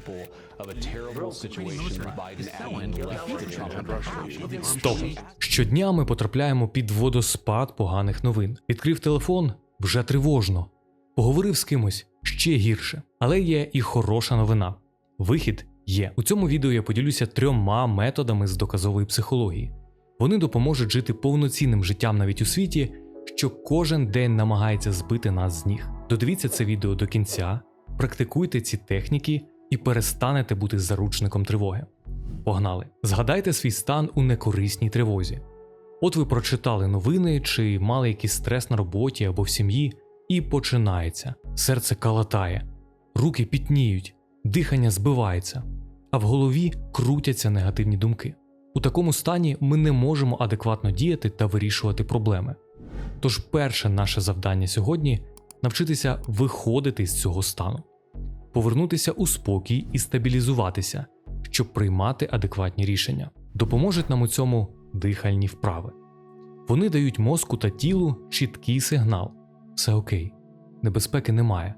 example of a terrible situation Biden admin left the Trump administration. Стоп! Щодня ми потрапляємо під водоспад поганих новин. Відкрив телефон вже тривожно. Поговорив з кимось ще гірше. Але є і хороша новина. Вихід є. У цьому відео я поділюся трьома методами з доказової психології. Вони допоможуть жити повноцінним життям навіть у світі, що кожен день намагається збити нас з ніг. Додивіться це відео до кінця, практикуйте ці техніки і перестанете бути заручником тривоги. Погнали! Згадайте свій стан у некорисній тривозі. От ви прочитали новини чи мали якийсь стрес на роботі або в сім'ї, і починається. Серце калатає, руки пітніють, дихання збивається, а в голові крутяться негативні думки. У такому стані ми не можемо адекватно діяти та вирішувати проблеми. Тож перше наше завдання сьогодні навчитися виходити з цього стану, повернутися у спокій і стабілізуватися, щоб приймати адекватні рішення. Допоможуть нам у цьому дихальні вправи. Вони дають мозку та тілу чіткий сигнал: все окей, небезпеки немає,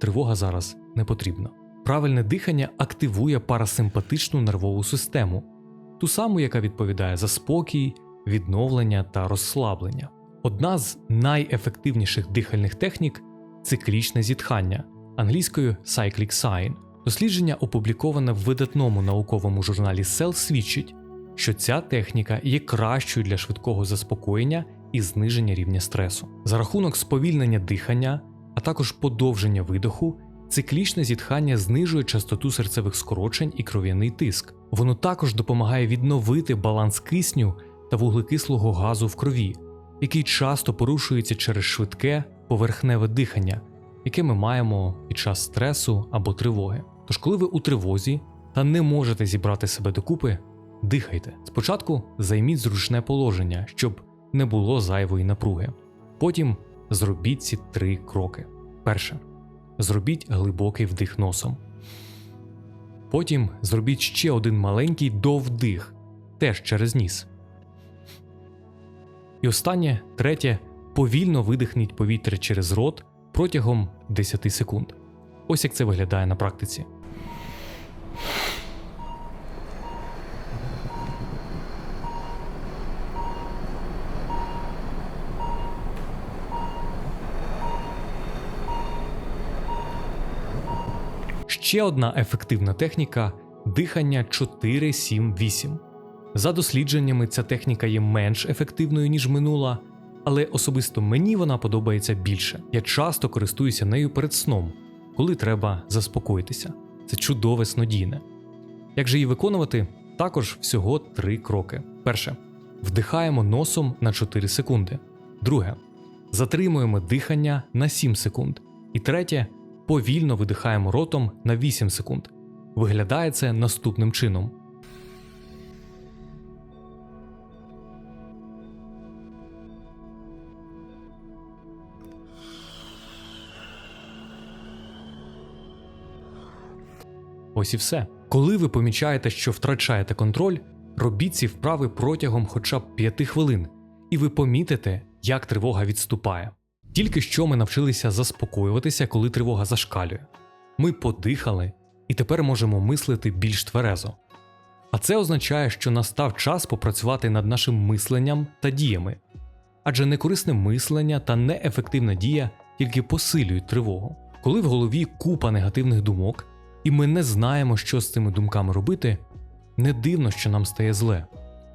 тривога зараз не потрібна. Правильне дихання активує парасимпатичну нервову систему, ту саму, яка відповідає за спокій, відновлення та розслаблення. Одна з найефективніших дихальних технік циклічне зітхання, англійською cyclic sign. Дослідження, опубліковане в видатному науковому журналі Cell, свідчить, що ця техніка є кращою для швидкого заспокоєння і зниження рівня стресу. За рахунок сповільнення дихання, а також подовження видоху, циклічне зітхання знижує частоту серцевих скорочень і кров'яний тиск. Воно також допомагає відновити баланс кисню та вуглекислого газу в крові, який часто порушується через швидке поверхневе дихання, яке ми маємо під час стресу або тривоги. Тож, коли ви у тривозі та не можете зібрати себе докупи, дихайте. Спочатку займіть зручне положення, щоб не було зайвої напруги. Потім зробіть ці три кроки. Перше. Зробіть глибокий вдих носом. Потім зробіть ще один маленький довдих, теж через ніс. І останнє, третє, повільно видихніть повітря через рот протягом 10 секунд. Ось як це виглядає на практиці. Ще одна ефективна техніка дихання 4-7-8. За дослідженнями, ця техніка є менш ефективною, ніж минула, але особисто мені вона подобається більше. Я часто користуюся нею перед сном, коли треба заспокоїтися. Це чудове снодійне. Як же її виконувати? Також всього три кроки. Перше. Вдихаємо носом на 4 секунди. Друге. Затримуємо дихання на 7 секунд. І третє. Повільно видихаємо ротом на 8 секунд. Виглядає це наступним чином. Ось і все. Коли ви помічаєте, що втрачаєте контроль, робіть ці вправи протягом хоча б 5 хвилин, і ви помітите, як тривога відступає. Тільки що ми навчилися заспокоюватися, коли тривога зашкалює. Ми подихали і тепер можемо мислити більш тверезо. А це означає, що настав час попрацювати над нашим мисленням та діями, адже некорисне мислення та неефективна дія тільки посилюють тривогу. Коли в голові купа негативних думок, і ми не знаємо, що з цими думками робити, не дивно, що нам стає зле.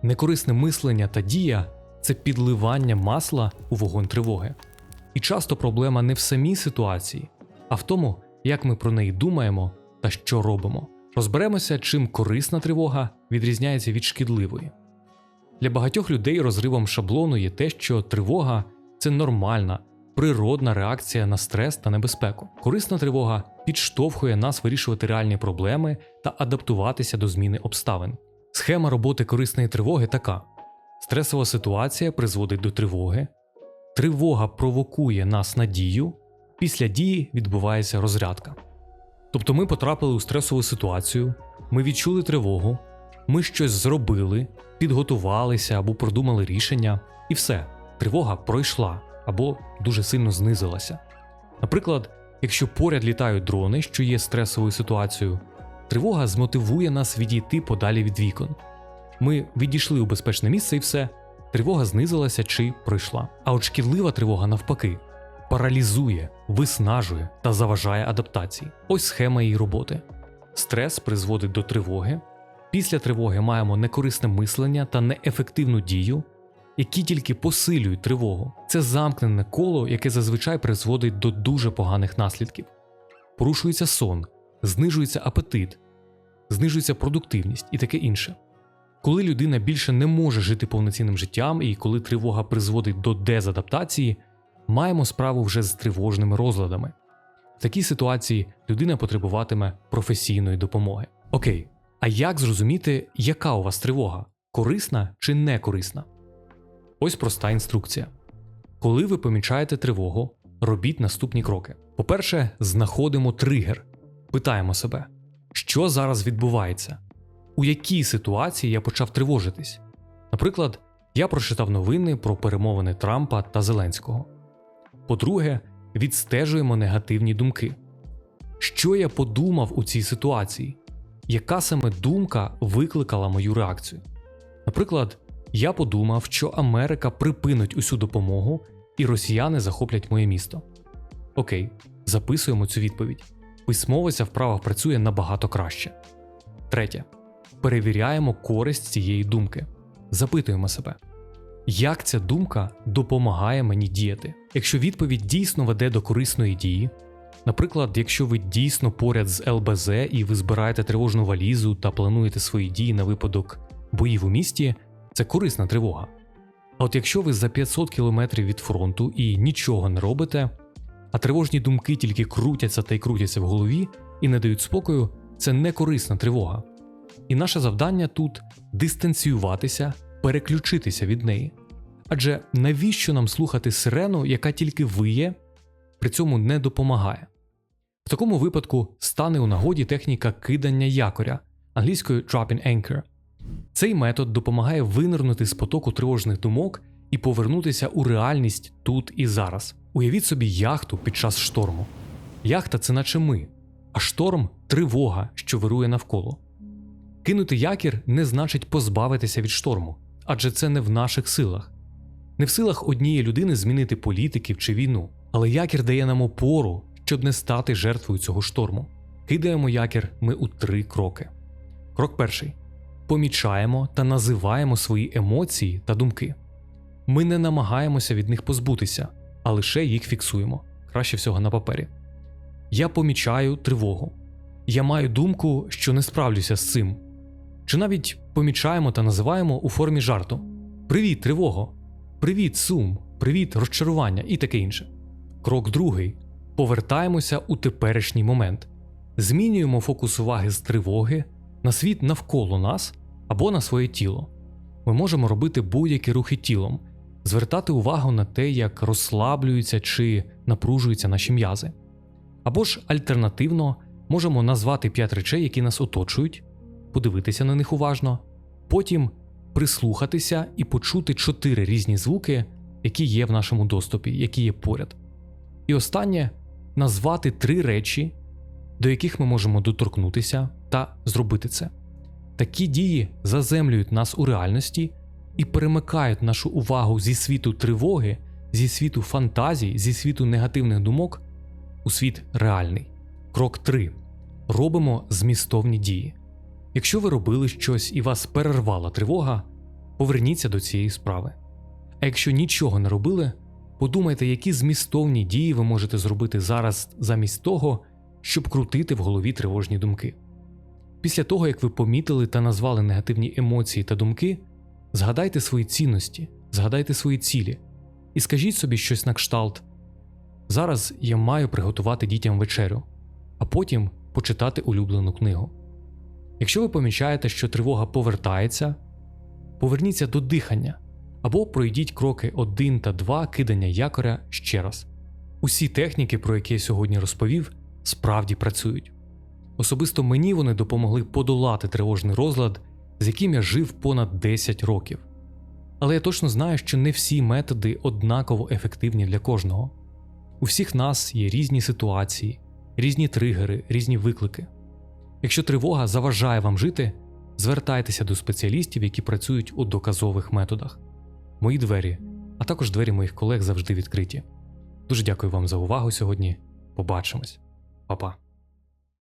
Некорисне мислення та дія це підливання масла у вогонь тривоги. І часто проблема не в самій ситуації, а в тому, як ми про неї думаємо та що робимо. Розберемося, чим корисна тривога відрізняється від шкідливої. Для багатьох людей розривом шаблону є те, що тривога це нормальна, природна реакція на стрес та небезпеку. Корисна тривога підштовхує нас вирішувати реальні проблеми та адаптуватися до зміни обставин. Схема роботи корисної тривоги така: стресова ситуація призводить до тривоги, тривога провокує нас на дію, після дії відбувається розрядка. Тобто ми потрапили у стресову ситуацію, ми відчули тривогу, ми щось зробили, підготувалися або продумали рішення, і все, тривога пройшла або дуже сильно знизилася. Наприклад, якщо поряд літають дрони, що є стресовою ситуацією, Тривога змотивує нас відійти подалі від вікон. Ми відійшли у безпечне місце і все, тривога знизилася чи пройшла. А от шкідлива тривога навпаки паралізує, виснажує та заважає адаптації. Ось схема її роботи. Стрес призводить до тривоги. Після тривоги маємо некорисне мислення та неефективну дію, які тільки посилюють тривогу. Це замкнене коло, яке зазвичай призводить до дуже поганих наслідків. Порушується сон, знижується апетит, знижується продуктивність і таке інше. Коли людина більше не може жити повноцінним життям, і коли тривога призводить до дезадаптації, маємо справу вже з тривожними розладами. В такій ситуації людина потребуватиме професійної допомоги. Окей, а як зрозуміти, яка у вас тривога? Корисна чи не корисна? Ось проста інструкція. Коли ви помічаєте тривогу, робіть наступні кроки. По-перше, знаходимо тригер, питаємо себе, що зараз відбувається, у якій ситуації я почав тривожитись. Наприклад, я прочитав новини про перемовини Трампа та Зеленського. По-друге, відстежуємо негативні думки. Що я подумав у цій ситуації? Яка саме думка викликала мою реакцію? Наприклад, я подумав, що Америка припинить усю допомогу і росіяни захоплять моє місто. Окей, записуємо цю відповідь. Письмово ця вправа працює набагато краще. Третє. Перевіряємо користь цієї думки. Запитуємо себе, як ця думка допомагає мені діяти. Якщо відповідь дійсно веде до корисної дії, наприклад, якщо ви дійсно поряд з ЛБЗ і ви збираєте тривожну валізу та плануєте свої дії на випадок боїв у місті, це корисна тривога. А от якщо ви за 500 кілометрів від фронту і нічого не робите, а тривожні думки тільки крутяться та й крутяться в голові і не дають спокою, це не корисна тривога. І наше завдання тут дистанціюватися, переключитися від неї. Адже навіщо нам слухати сирену, яка тільки виє, при цьому не допомагає? В такому випадку стане у нагоді техніка кидання якоря англійською dropping anchor. Цей метод допомагає винирнути з потоку тривожних думок і повернутися у реальність тут і зараз. Уявіть собі яхту під час шторму. Яхта це наче ми, а шторм тривога, що вирує навколо. Кинути якір не значить позбавитися від шторму, адже це не в наших силах. Не в силах однієї людини змінити політиків чи війну, але якір дає нам опору, щоб не стати жертвою цього шторму. Кидаємо якір ми у три кроки. Крок перший: помічаємо та називаємо свої емоції та думки. Ми не намагаємося від них позбутися, а лише їх фіксуємо, краще всього на папері. Я помічаю тривогу. Я маю думку, що не справлюся з цим. Чи навіть помічаємо та називаємо у формі жарту: Привіт, тривого! Привіт, сум! Привіт, розчарування і таке інше. Крок другий: повертаємося у теперішній момент, змінюємо фокус уваги з тривоги на світ навколо нас або на своє тіло. Ми можемо робити будь-які рухи тілом, звертати увагу на те, як розслаблюються чи напружуються наші м'язи. Або ж альтернативно можемо назвати п'ять речей, які нас оточують, подивитися на них уважно, потім прислухатися і почути чотири різні звуки, які є в нашому доступі, які є поряд. І останнє назвати три речі, до яких ми можемо доторкнутися та зробити це. Такі дії заземлюють нас у реальності і перемикають нашу увагу зі світу тривоги, зі світу фантазій, зі світу негативних думок у світ реальний. Крок 3. Робимо змістовні дії. Якщо ви робили щось і вас перервала тривога, поверніться до цієї справи. А якщо нічого не робили, подумайте, які змістовні дії ви можете зробити зараз замість того, щоб крутити в голові тривожні думки. Після того, як ви помітили та назвали негативні емоції та думки, згадайте свої цінності, згадайте свої цілі і скажіть собі щось на кшталт. Зараз я маю приготувати дітям вечерю, а потім почитати улюблену книгу. Якщо ви помічаєте, що тривога повертається, поверніться до дихання або пройдіть кроки 1 та 2 кидання якоря ще раз. Усі техніки, про які я сьогодні розповів, справді працюють. Особисто мені вони допомогли подолати тривожний розлад, з яким я жив понад 10 років. Але я точно знаю, що не всі методи однаково ефективні для кожного. У всіх нас є різні ситуації, різні тригери, різні виклики. Якщо тривога заважає вам жити, звертайтеся до спеціалістів, які працюють у доказових методах. Мої двері, а також двері моїх колег завжди відкриті. Дуже дякую вам за увагу сьогодні. Побачимось. Па-па.